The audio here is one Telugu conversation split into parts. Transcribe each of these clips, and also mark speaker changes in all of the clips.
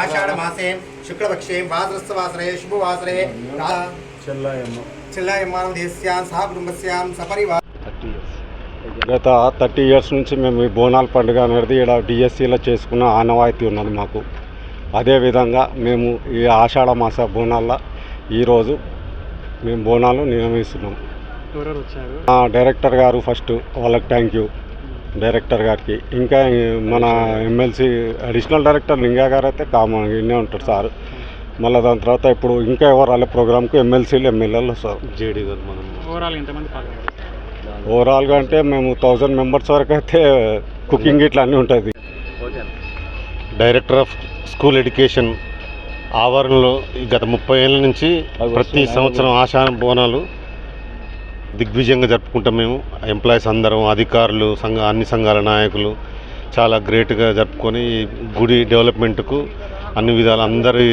Speaker 1: ఆషాఢ మాసే శుక్లపక్షే వాసరస్వాసరే శుభవాసరే
Speaker 2: చెల్లాయమ్మ.
Speaker 1: చిల్లాయమ్మానం దేశ్యాం సహ కుటుంబస్యాం సపరివార.
Speaker 2: Thirty years.
Speaker 3: గత థర్టీ ఇయర్స్ నుంచి మేము ఈ బోనాల పండుగ అనేది ఇక్కడ డిఎస్సిలో చేసుకున్న ఆనవాయితీ ఉన్నది మాకు. అదేవిధంగా మేము ఈ ఆషాఢ మాస బోనాల్లో ఈరోజు మేము బోనాలు ఆ డైరెక్టర్ గారు ఫస్ట్ వాళ్ళకి థ్యాంక్ యూ. డైరెక్టర్ గారికి. ఇంకా మన ఎమ్మెల్సీ అడిషనల్ డైరెక్టర్ లింగా గారు అయితే కామన్ ఇన్నే ఉంటారు సార్. మళ్ళీ దాని తర్వాత ఇప్పుడు ఇంకా ఎవరు రాలే ప్రోగ్రామ్కి ఎమ్మెల్సీలు ఎమ్మెల్యేలు వస్తారు
Speaker 2: జేడీ గారు మనం.
Speaker 3: ఓవరాల్గా అంటే మేము థౌజండ్ మెంబర్స్ వరకు అయితే కుకింగ్ ఇట్లా అన్నీ ఉంటుంది.
Speaker 4: డైరెక్టర్ ఆఫ్ స్కూల్ ఎడ్యుకేషన్ ఆవరణలో గత ముప్పై ఏళ్ళ నుంచి ప్రతి సంవత్సరం ఆశా బోనాలు దిగ్విజయంగా జరుపుకుంటాం మేము. ఎంప్లాయీస్ అందరం అధికారులు సంఘ అన్ని సంఘాల నాయకులు చాలా గ్రేట్గా జరుపుకొని గుడి డెవలప్మెంట్కు అన్ని విధాలు అందరి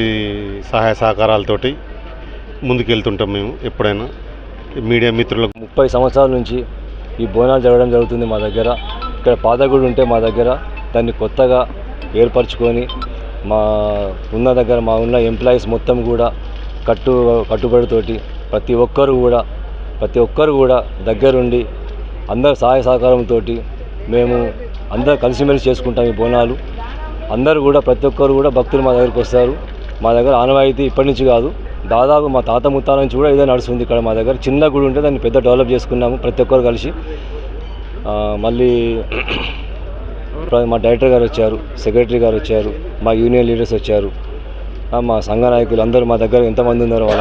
Speaker 4: సహాయ సహకారాలతోటి ముందుకెళ్తుంటాం మేము ఎప్పుడైనా. మీడియా మిత్రులకు
Speaker 5: ముప్పై సంవత్సరాల నుంచి ఈ బోనాలు జరగడం జరుగుతుంది మా దగ్గర. ఇక్కడ పాత గుడి ఉంటే మా దగ్గర. దాన్ని కొత్తగా ఏర్పరచుకొని మా ఉన్న దగ్గర మా ఉన్న ఎంప్లాయీస్ మొత్తం కూడా కట్టు కట్టుబడితోటి ప్రతి ఒక్కరు కూడా ప్రతి ఒక్కరు కూడా దగ్గరుండి అందరు సహాయ సహకారంతో మేము అందరు కలిసిమెలిసి చేసుకుంటాం ఈ బోనాలు. అందరూ కూడా ప్రతి ఒక్కరు కూడా భక్తులు మా దగ్గరికి వస్తారు. మా దగ్గర ఆనవాయితీ ఇప్పటి నుంచి కాదు. దాదాపు మా తాత ముత్తాల నుంచి కూడా ఇదే నడుస్తుంది ఇక్కడ మా దగ్గర. చిన్న గుడి ఉంటే దాన్ని పెద్ద డెవలప్ చేసుకున్నాము ప్రతి ఒక్కరు కలిసి. మళ్ళీ మా డైరెక్టర్ గారు వచ్చారు సెక్రటరీ గారు వచ్చారు మా యూనియన్ లీడర్స్ వచ్చారు. మా సంఘ నాయకులు అందరూ మా దగ్గర ఎంతమంది ఉన్నారో వాళ్ళ